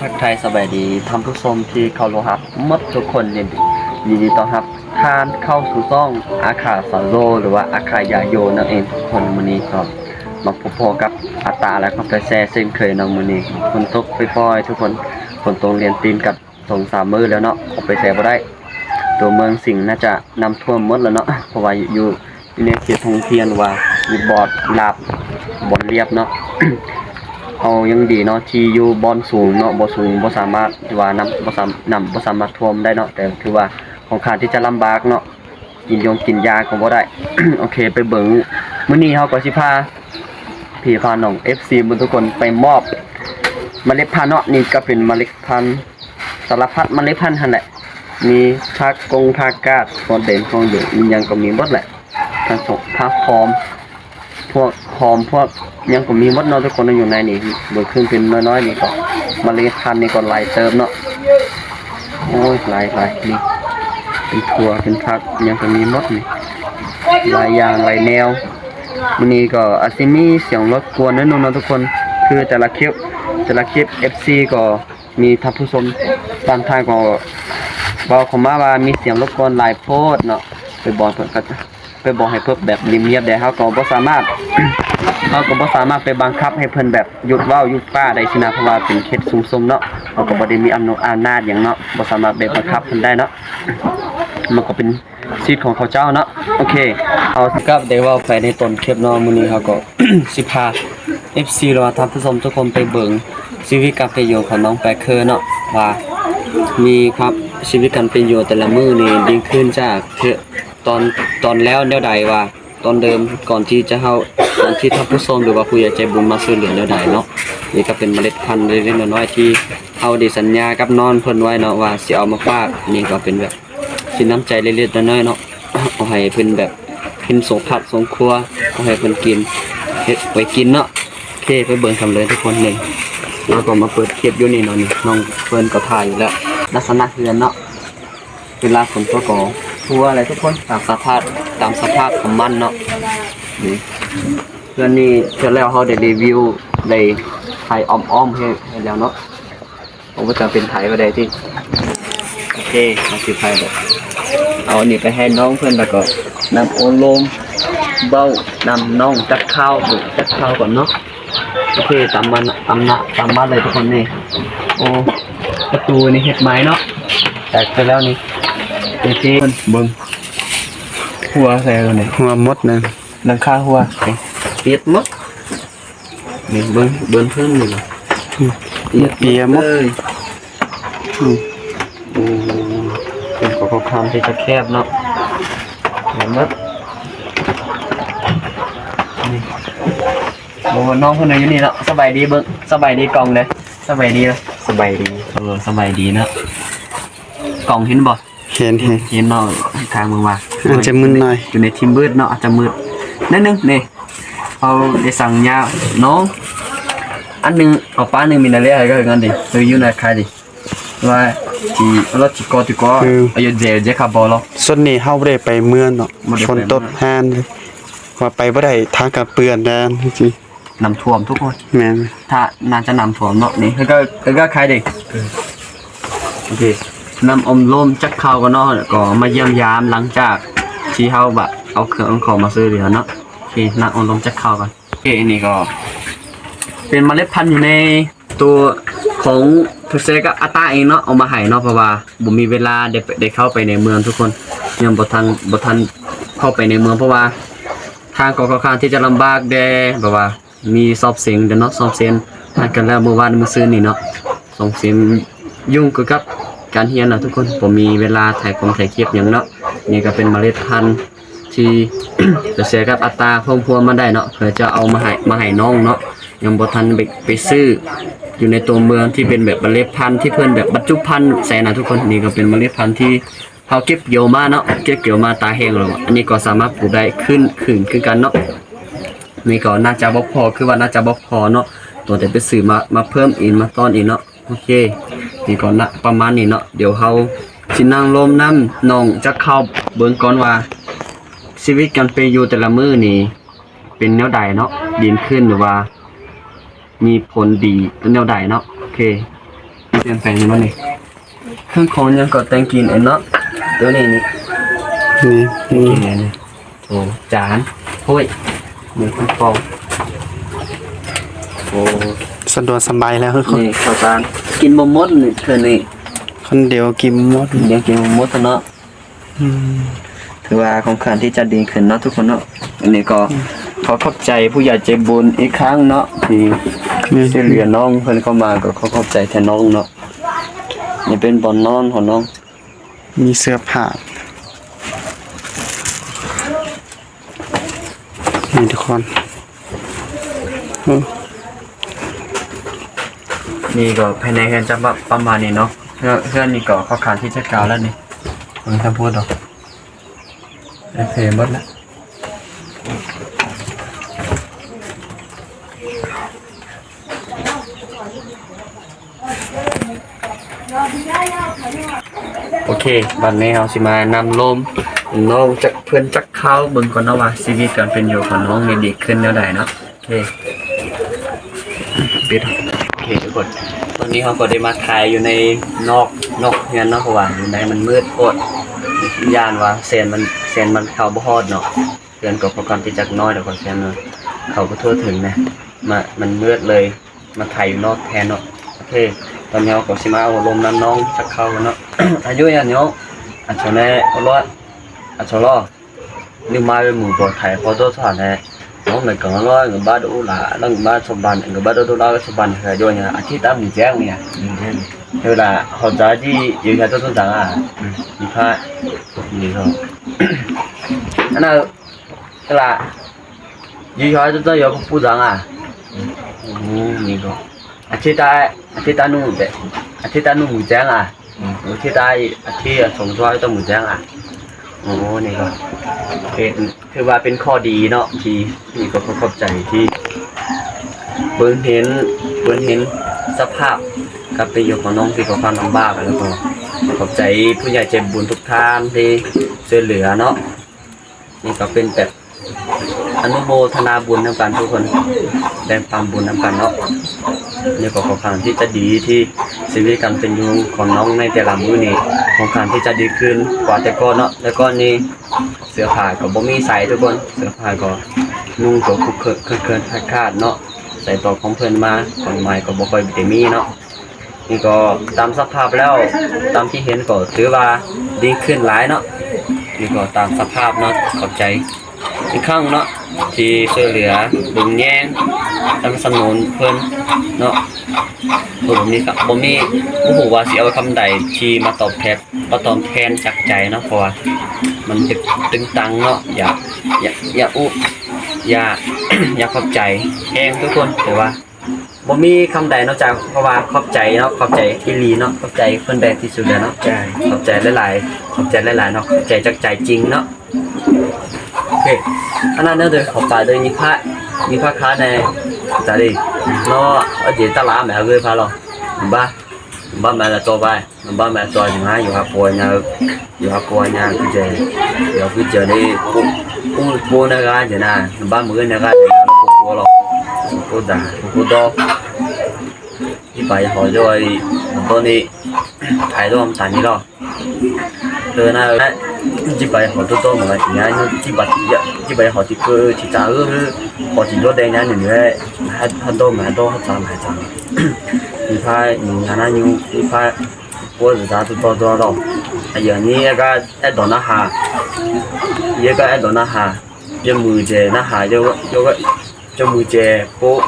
ก้าวทักทายสบายดีท่านผู้ชมที่เคารพครับมดทุกคนยินดียินดีต้อนรับทานเข้าสู่ซ่องอาคาสาโล หรือว่าอาคายาโยนั่นเองทุกคนมื้อนี้ก็มาพบพอกับอาตาและก็ไปแซ่เช่นเคยเนาะมื้อนี้ฝนตกปล่อยทุกคนฝนตกเรียนตีนกับสงสามมือแล้วเนาะออกไปแซ่บ่ได้ ตัวเมืองสิงห์น่าจะนำท่วมมดแล้วเนาะเพราะว่าอยู่อยู่ในเขตทงเทียนว่ามีบอดลาบบอลเรียบเนาะ เอายังดีเนาะที่อยู่บอนสูงเนาะบ่สูงบ่สามารถที่ว่านำบ่สามนำบ่สามารถท่วมได้เนาะแต่คือว่าของขาดที่จะลำบากเนาะกินยงกินยาก็บ่ได้ โอเค ไปเบิ่งมื้อนี้เฮาก็สิพาพี่พาน้อง FC บุญทุกคนไปมอบเมล็ดพันธุ์เนาะนี่ก็เป็นเมล็ดพันธุ์สารพัดเมล็ดพันธุ์หั่นแหละมีผักกงผักกาดตัวเด่นของอยู่มันยังก็มีหมดแหละทั้งสองผักหอม พวก หอมพวกยังก็มีมดนาะทุกคนอยู่ในนี่เบิกขึ้นเป็นน้อยๆนี่ก็มาเล็ดพันนี่ก็หลเติมเนาะโอ้ยหลายหลายนี่เป็นถั่วเป็นผักยังก็มีมดนี่หลายอย่างหลายแนวมันนี้ก็อาจสิมีเสียงรบกวนนิดนึงเนาะทุกคนคือแต่ละคลิปแต่ละคลิป FC ก็มีท่านผู้ชมตามทางก็บอกเขามาว่ามีเสียงรบกวนหลายโพดเนาะไปบอกเพิ่นก็ไปบอกให้เพิ่นแบบเงียบๆได้เฮาก็บ่สามารถ เราก็บ่สามารถไปบังคับให้เพิ่นแบบหยุดเว้าหยุดป้าได้สินะเพราะว่าเป็นเขตสูงสมเนาะเราก็บ่ได้มีอำนาจอำนาจหยังเนาะบ่สามารถไปบังคับเพิ่นได้เนาะมันก็เป็นสิทธิ์ของเขาเจ้าเนาะโอเคเอาสิครับได้ว้าไปในต้นคลิปเนาะมื้อนี้เขาก็ สิพา FC หรือว่าท่านผู้ชมทุกคนไปเบิ่งชีวิตการเป็นอยู่ของน้องแปคเคอร์เนาะว่ามีครับชีวิตการเป็นอยู่แต่ละมื้อนี่ดีขึ้นจากเทอตอนตอนแล้วแนวใดว่า ตอนเดิมก่อนที่จะเฮาก่อนที่ท่านผู้ชมหรือว่าผู้ใหญ่ใจบุญมาช่วยเหลือแนวใดเนาะนี่ก็เป็นเมล็ดพันธุ์เล็กๆน้อยๆที่เฮาด้สัญญากับนอนเพิ่นไว้เนาะว่าสิเอามาฝากนี่ก็เป็นแบบสินน้ำใจเล็กๆน้อยๆเนาะเอาให้เพิ่นแบบเพิ่นสงผัดสงครัวเอาให้เพิ่นกินเฮ็ดไว้กินเนาะเคไปเบิ่งกันเลยทุกคนนี่แล้วก็มาเปิดคลิปอยู่นี่เนาะนี่น้องเพิ่นก็ถ่ายอยู่แล้วลักษณะเฮือนเนาะเวลาฝนตกก็ ทั่วอะไรทุกคนตามสภาพตามสภาพของมันเนาะนี่เพื่อนนี่เสร็จแล้วเขาได้รีวิวได้ถ่ายอ้อมๆให้ให้แล้วเนาะผมก็จะเป็นถ่ายก็ได้ที่โอเคมาสิถ่ายแบบเอาอันนี้ไปให้น้องเพื่อนแล้วก็นำโอโลมเบ้านำน้องจัดข้าวบุกจัดข้าวก่อนเนาะโอเคตามมันตามนะตามมาเลยทุกคนนี่โอ้ประตูนี่เห็ดไม้เนาะแตกไปแล้วนี่ ดูที่เบิ้งหัวใส่ตัวไหนหัวมดนะหลังคาหัวเปียกหมดนี่เบิ้งเบิ้งเพิ่มนี่เหรอเปียมดเลยอืมโอ้เป็นของเขาทำที่จะแคบเนาะเห็นหมดนี่โอ้น้องคนนึงอยู่นี่เนาะสบายดีเบิ้งสบายดีกล่องเลยสบายดีเลยสบายดีเออสบายดีเนาะกล่องเห็นบ่เห็ นเห็นเห็นเนาะทางมึงว่าอาจจะมึนหน่อยอยู่ในทีมมืดเนาะอาจจะมืดนิดนึงนี่เขาได้สั่งยาน้องอันหนึงเอาป้าหนึงมีอะไรอะไรก็งั้นดิเลยอยู่ในใครดิว่าที่เราที่กอที่กออายุเจเจคาบอลส่วนนี้เฮาบ่ได้ไปเมืองเนาะบ่ได้นแฮนว่าไปบ่ได้ทางกับเปื้อนแดนจริงน้ำท่วมทุกคนแม่นถ้าน่าจะน้ำท่วมเนาะนี่แล้วก็แล้วก็ใครดิโอเค น้ำอมลมจักเข้าวกันเนาะก็มาเยี่ยมยามหลังจากที่เฮาแบบเอาเครื่องของมาซื้อเหลือเนาะโอเคน้ำอมลมจักเข้าวกันโอเคอันนี้ก็ เป็นเมล็ดพันธุ์อยู่ในตัวของทุเซกับอาตาเองเนาะเอามาให้เนาะเพราะว่าบ่มีเวลาได้ได้เข้าไปในเมืองทุกคนยังบ่ทันบ่ทันเข้าไปในเมืองเพราะว่า ทางก็ค่อนข้างที่จะลำบากแดแบบว่า มีสอบเสียงเด้อเนาะสอบเสียงทานกันแล้วเมื่อวานมื้อซื่อนี่เนาะส่งเสียงยุ่งกับ การเรียนนะทุกคนผมมีเวลาถ่ายคงถ่ายคลิปหยังเนาะนี่ก็เป็นเมล็ดพันธุ์ที่จะเสียกับอัตราเพิ่มพวงมาได้เนาะเพื่อจะเอามาให้มาให้น้องเนาะยังบทันไปไปซื้ออยู่ในตัวเมืองที่เป็นแบบเมล็ดพันธุ์ที่เพื่อนแบบบรรจุพันธุ์ใส่นะทุกคนนี่ก็เป็นเมล็ดพันธุ์ที่เขาเก็บเกี่ยวมาเนาะเก็บเกี่ยวมาตาแห้งแล้วอันนี้ก็สามารถปลูกได้ขึ้นขึ้นขึ้นกันเนาะนี่ก็น่าจะบ่พอคือว่าน่าจะบ่พอเนาะตัวแต่ไปซื้อมามาเพิ่มอีกมาต้อนอีกเนาะโอเค นี่ก็นะประมาณนี้เนาะเดี๋ยวเขาสินั่งลมน้ำน้องจะเข้าเบิ่งก่อนว่าชีวิตการเป็นอยู่แต่ละมื้อนี่เป็นแนวใดเนาะดีขึ้นหรือว่า มีผลดีแนวใดเนาะโอเคเปลี่ยนแปลงมานี่เครื่องของยังก็แต่งกินเองเนาะตัวนี้นี่นี่กินี่นเองนี่โอ้จานถ้วยมือคุณฟองโอ้สะดวกสบายแล้วทุกคนนี่ข้าวสาร กินบ่หมดนี่คือนี่คนเดียวกินหมดเดี๋ยวกินบ่หมดเนาะอืมถือว่าของขันที่จะดีขึ้นเนาะทุกคนเนาะอันนี้ก็ขอขอบใจผู้ใหญ่ใจบุญอีกครั้งเนาะที่นี่ช่วยเหลือน้องเพิ่นเข้ามาก็ขอขอบใจแทนน้องเนาะนี่เป็นบอนนอนของน้อง มีเสื้อผ้านี่ทุกคนอืม นี่ก็ภายในเฮือนจะประมาณนี้เนาะเพื่อนเพื่อนนี่ก็เข้าขานที่จะกล่าวแล้วนี่ผมจะพูดดอกโอเคหมดแล้วโอเค บัดนี้เราสิมานำลมน้องจากเพื่อนจักเข้าเบิ่งก่อนนะว่าชีวิตการเป็นอยู่ของน้องนี่ดีขึ้นแนวใดเนาะโอเคปิด โอเคทุกคน ตอนนี้เขาก็ได้มาถ่ายอยู่ในนอกนอกเฮือนนาะเพราะว่าอยู่ในมันมืดโคตรยานว่าเซนมันเซนมันเข้าบ่ฮอดเนาะเฮือนก็พอกันที่จักน้อยแต่ก็เซนเนาะเขาก็ทั่วถึงนะมามันมืดเลยมาถ่ายอยู่นอกแทนเนาะโอเคตอนนี้เราก็สิมาเอาลมน้ำน้องจักเข้าเนาะอายุยันเนาะอันชนะเอาล้ออันชะล้อนี่มาเป็นหมู่บ่ถ่ายพอตัวสานแน่ nó này còn nó người ba đủ là nó ba số bàn người ba đủ đó số bàn phải rồi nhà. Anh chị ta nghìn chén nha. Ừ, thế là họ giá chỉ dùng nhà tôi tôi rằng à? Ừ. Thì phải. Gì rồi anh nào? Thế là gì hỏi tôi tôi có phụ rằng à? Gì rồi anh chị ta anh chị ta nung vậy anh chị ta nung chén à? Chỉ ta à chỉ sống sói tôi chén à? Ồ này rồi เป็นคือว่าเป็นข้อดีเนาะที่ที่ก็ขอบใจที่เบิ่งเห็นเบิ่งเห็นสภาพกับประโยชน์ของน้องที่ก็ความลำบากแล้วก็ขอบใจผู้ใหญ่ใจบุญทุกท่านที่ช่วยเหลือเนาะนี่ก็เป็นแบบอนุโมทนาบุญนำกันทุกคนแบ่งความบุญนำกันเนาะนี่ก็ขอความที่จะดีที่ชีวิตการเป็นอยู่ของน้องในแต่ละมื้อนี้ของการที่จะดีขึ้นกว่าแต่ก่อนเนาะแต่ก่อนนี้ เสื้อผ้าก็บ่มีใส่ทุกคนเสื้อผ้าก็นุ่งตัวคุกเคินเคินๆคาดๆเนาะใส่ตัวของเพิ่อนมาของใหม่ก็บ่ค่อยได้มีเนาะนี่ก็ตามสภาพแล้วตามที่เห็นก็ถือว่าดีขึ้นหลายเนาะนี่ก็ตามสภาพเนาะขอบใจอีกครั้งเนาะที่ช่วยเหลือดึงแย่งสนับสนุนเพิ่นเนาะตัวผมนี้ครับบ่มีบ่ฮู้ว่าสิเอาคำใดที่มาตอบแทนมาตอบแทนจากใจเนาะเพราะว่า มันตึกตึงตังเนาะอย่าอย่าอย่าอุอย่าอย่าขอบใจแห้งทุกคนแต่ว่าบ่มีคำใดนอกจากเพราะว่าขอบใจเนาะขอบใจที่ลีเนาะขอบใจเพิ่นแบกที่สุดแล้วเนาะใจขอบใจหลายๆขอบใจหลายๆเนาะขอบใจจากใจจริงเนาะ OK，อันนั้นเนี่ย học bài đây như phát như phát khá này บ้านแม่ละตัวไปบ้านแม่ตัวยังไงอยู่ฮับปวยนะอยู่ฮับปวยนะพี่เจเดี๋ยวคือเจได้ปุ๊บปุ๊บปุ๊บนะครับเจนะบ้านมือนะครับปุ๊บปุ๊บหรอกปุ๊ด่าปุ๊ดอกที่ไปหอยด้วยตอนนี้ถ่ายรวมสายนี่หรอเธอหน้า tôi mà chỉ nhá chỉ bài chỉ bài hỏi thì cứ chỉ trả ư họ chỉ đốt đèn nhá những người hai hai đô mà hai đô hai trăm hai trăm thì phải những nhà nào nhiều thì phải bố rồi ra tôi to to đâu bây giờ như cái cái đó nó hà như cái đó nó hà cho mười giờ nó hà cho cho cái cho mười giờ bố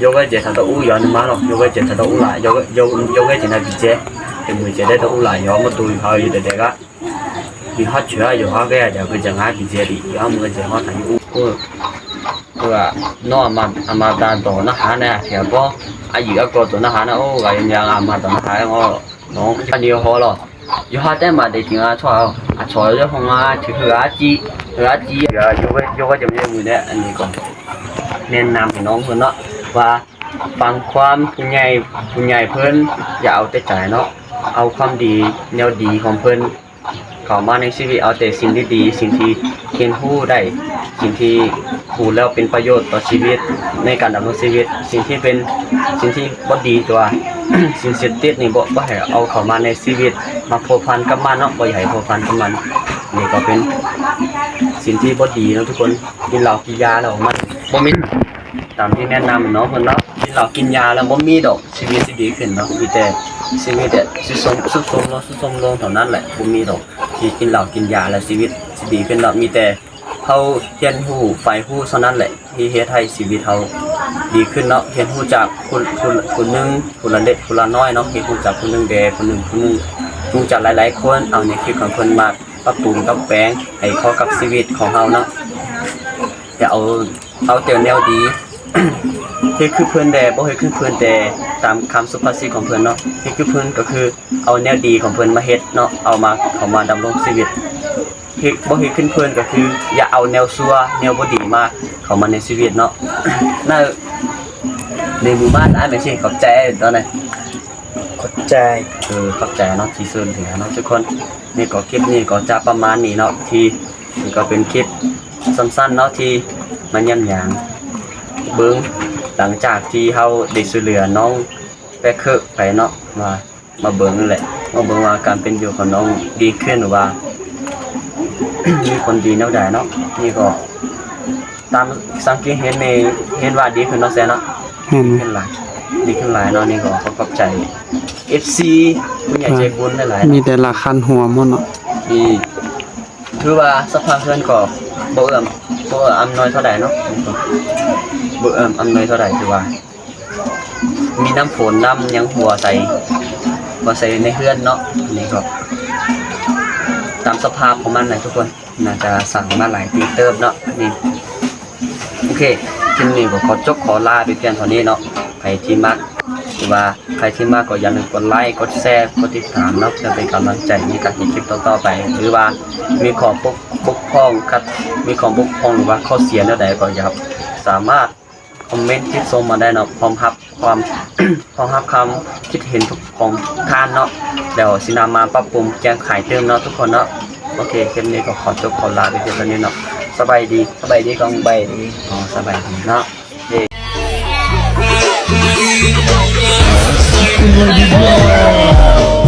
vô cái giờ thằng tao uống gió nó má rồi vô cái giờ thằng tao uống lại vô cái vô vô cái giờ này bị chết thì mười giờ đấy tao uống lại gió mà tôi hơi để để cái thì họ chữa rồi họ cái giờ cái chẳng ai bị chết đi họ mới giờ họ thành u u là nó mà mà đàn tổ nó hả nè thì có ai gì có tổ nó hả nó ô cái nhà mà tổ nó hả nó nó cho nhiều họ rồi giờ họ tên mà để tiếng à cho à cho cho không à thì cứ á chi cứ á chi giờ vô cái vô cái chấm như người đấy anh ấy còn แนะนำให้น้องเพิ่นเนาะว่าฟังความผู้ใหญ่ผู้ใหญ่เพิ่นอย่าเอาแต่ใจเนาะเอาความดีแนวดีของเพิ่น เข้ามาในชีวิตเอาแต่สิ่งที่ดีสิ่งที่เรียนรู้ได้สิ่งที่รู้แล้วเป็นประโยชน์ต่อชีวิตในการดำเนินชีวิต สิ่งที่เป็นสิ่งที่บ่ดีตัว สิ่งเสพติดนี่บ่บ่ให้เอาเข้ามาในชีวิต มาพัวพันกับมันเนาะบ่อยากให้พัวพันกับมันนี่ก็เป็นสิ่งที่บ่ดีเนาะทุกคนกินเหล้ากินยาแล้วมันบ่มีตามที่แนะนำเนาะเพิ่นเนาะกินเหล้ากินยาแล้วบ่มีดอกชีวิตสิดีขึ้นเนาะมีแต่ชีวิตเนี่ยสิสมสุดโทรมลงสุดโทรมลงเท่านั้นแหละบ่มีดอก ที่กินเหล้ากินยาแล้วชีวิตสิดีขึ้นเนาะมีแต่เฮาเรียนรู้ไฟรู้เท่านั้นแหละที่เฮ็ดให้ชีวิตเฮาดีขึ้นเนาะเรียนรู้จากคนคนคนหนึงคนละเล็กคนละน้อยเนาะเรียนรู้จากคนหนึงแดคนหนึงคนหนึงดูจากหลายๆคนเอาในคลิปของเพิ่นมาปรับปรุงกับแปลงให้เข้ากับชีวิตของเฮาเนาะอย่าเอาเอาแต่แนวดี เฮ็ดคือเพิ่นแต่บ่เฮ็ดคือเพิ่นแต่ตามคำสุภาษิตของเพิ่นเนาะเฮ็ดคือเพิ่นก็คือเอาแนวดีของเพิ่นมาเฮ็ดเนาะเอามาเข้ามาดำรงชีวิตเฮ็ดบ่เฮ็ดขึ้นเพิ่นก็คือ อย่าเอาแนวซัวแนวบ่ดีมาเข้ามาในชีวิตเนาะน่าในหมู่บ้านอ้ายแม่สิขอบใจตอนนั้นขอบใจคือเข้าใจเนาะที่ซื่อถึงเนาะทุกคนนี่ก็คลิปนี้ก็จะประมาณนี้เนาะที่นี่ก็เป็นคลิปสั้นๆเนาะที่มันย่ำยางเบิ้ง หลังจากที่เฮาได้ช่วยเหลือน้องแปคเคอร์ไปเนาะมามาเบิ้งนั่นแหละมาเบิ้งว่าการเป็นอยู่ของน้องดีขึ้นหรือว่า มีคนดีแนวใดเนาะนี่ก็ ตามสังเกตเห็นในเห็นว่าดีขึ้นเนาะแซนเนาะแม่นขึ้นหลายดีขึ้นหลายเนาะนี่ก็ขอขอบใจ FC ผู้ใหญ่ใจบุญหลายๆมีเนาะแต่ละคันหัวหมดเนาะที่ถือว่าสภาพเพื่อนก็บ่เอื้อมบ่เอื้ออำนวยเท่าใดเนาะ บ่เอื้อมอำนวยเท่าใดถือว่า มีน้ำฝนน้ำยังหัวใส่หัวใส่ในเฮือนเนาะนี่ก็ตามสภาพของมันนะทุกคน น่าจะสั่งมาหลายปีเติบเนาะนี่โอเคคลิปนี้ก็ขอจบขอลาไปเพียงเท่านี้เนาะใครที่มักหรือว่าใครที่มากก็อย่าลืมกดไลค์กดแชร์กดติดตามเนาะเพื่อเป็นกำลังใจในการเห็นคลิปต่อๆไป หรือว่ามีของบกบกพร่องครับมีของบกพร่องหรือว่าข้อเสียแนวใดก็อย่าสามารถ คอมเมนต์ที่ชมมาได้เนาะพร้อมรับความ พร้อมรับคำคิดเห็นทุกของท่านเนาะเดี๋ยวสินามาปรับปรุงแก้ไขเติมเนาะทุกคนเนาะโอเคคลิปนี้ก็ขอจบขอลาไปเพียงเท่านี้เนาะสบายดีสบายดีกองใบดีอ๋อสบายดีเนาะ Lady Boy.